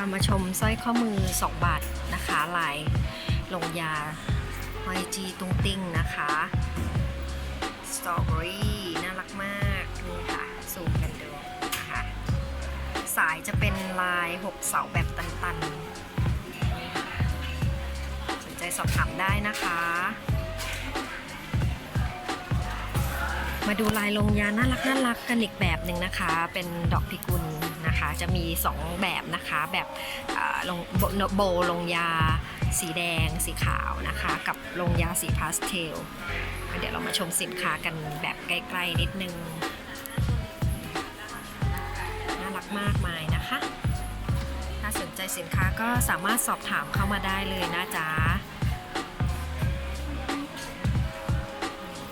ามาชมสร้อยข้อมือ 2 บาทนะคะลายลงยาหอยจีตุงติ้งนะคะสตรอเบอรี่น่ารักมาก นี่ค่ะซูมกันดูนะคะสายจะเป็นลาย 6 เสาแบบตันๆ สนใจสอบถามได้นะคะ มาดูลายลงยาน่ารักน่ารักกันอีกแบบหนึ่งนะคะ เป็นดอกพิกุล นะคะ จะมี 2 แบบนะคะ แบบลงโบโบลงยา สีแดง สีขาวนะคะ กับลงยาสีพาสเทล เดี๋ยวเรามาชมสินค้ากันแบบใกล้ ๆ นิดนึง น่ารักมากมายนะคะ ถ้าสนใจสินค้าก็สามารถสอบถามเข้ามาได้เลยนะจ๊ะ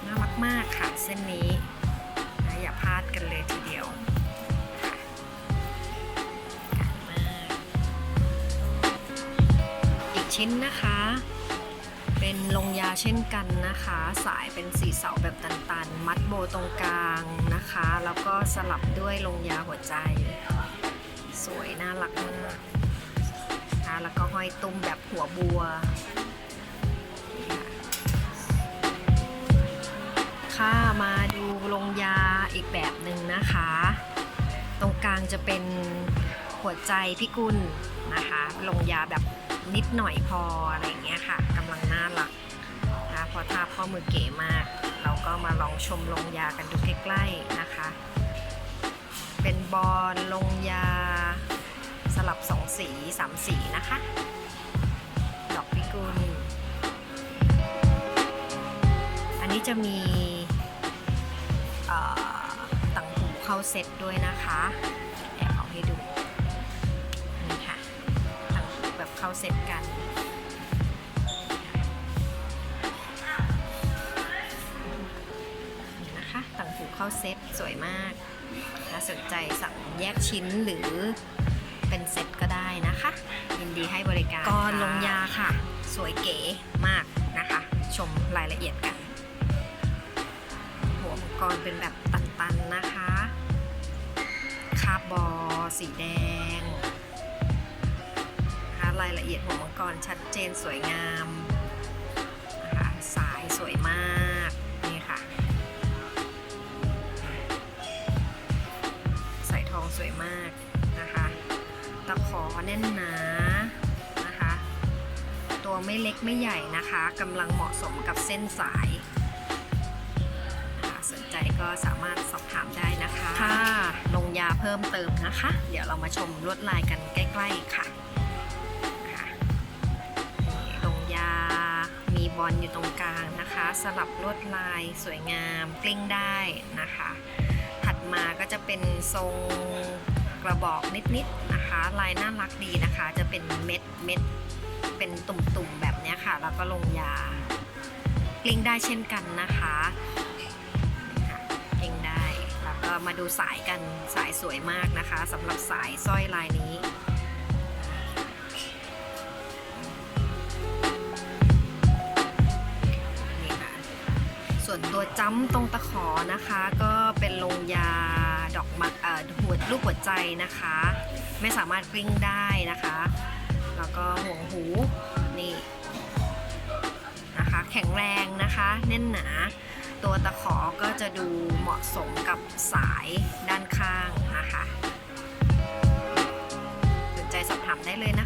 น่ารักมากค่ะเส้นนี้ ชิ้นนะคะ เป็นลงยาเช่นกันนะคะ สายเป็นสีเสาแบบตันๆ มัดโบตรงกลางนะคะ แล้วก็สลับด้วยลงยาหัวใจ สวยน่ารักมากนะคะแล้วก็ห้อยตุ้มแบบหัวบัวค่ะมาดูลงยาอีกแบบหนึ่งนะคะ ตรงกลางจะเป็นหัวใจพิกุลนะคะ ลงยาแบบ นิดหน่อยพออะไรอย่างเงี้ยค่ะกำลังน่ารักนะเพราะทาข้อมือเก๋มาก เราก็มาลองชมลงยากันดูใกล้ๆนะคะ เป็นบอลลงยา สลับสองสีสามสีนะคะ ดอกพิกุล อันนี้จะมีต่างหูเข้าเซ็ตด้วยนะคะ เข้าเซ็ตกันนี่นะคะต่างหูเข้าเซ็ตสวยมากถ้าสนใจสั่งแยกชิ้นหรือเป็นเซ็ตก็ได้นะคะ ยินดีให้บริการก่อนลงยาค่ะ สวยเก๋มากนะคะ ชมรายละเอียดกัน หัวมังกรเป็นแบบตันๆนะคะ คาบบอสีแดงนะคะ รายละเอียดหัวมังกรชัดเจนสวยงามนะคะสายสวยมากนี่ค่ะใส่ทองสวยมากนะคะตะขอแน่นหนานะคะ ตัวไม่เล็กไม่ใหญ่นะคะกำลังเหมาะสมกับเส้นสายสนใจก็สามารถสอบถามได้นะคะ ถ้าลงยาเพิ่มเติมนะคะ เดี๋ยวเรามาชมลวดลายกันใกล้ ๆ ค่ะ อลอยู่ตรงกลางนะคะ สลับลวดลายสวยงามกลิ้งได้นะคะ ถัดมาก็จะเป็นทรงกระบอกนิดๆนะคะ ลายน่ารักดีนะคะ จะเป็นเม็ดเม็ดเป็นตุ่มๆแบบนี้ค่ะ แล้วก็ลงยากลิ้งได้เช่นกันนะคะกลิ้งได้แล้วก็มาดูสายกันสายสวยมากนะคะสำหรับสายสร้อยลายนี้ นตัวจ้ำตรงตะขอนะคะ ก็เป็นลงยาดอกมักหัวลูกหัวใจนะคะ ไม่สามารถกลิ้งได้นะคะ แล้วก็ห่วงหูนี่นะคะ แข็งแรงนะคะแน่นหนา ตัวตะขอก็จะดูเหมาะสมกับสายด้านข้างนะคะสนใจสอบถามได้เลยนะคะ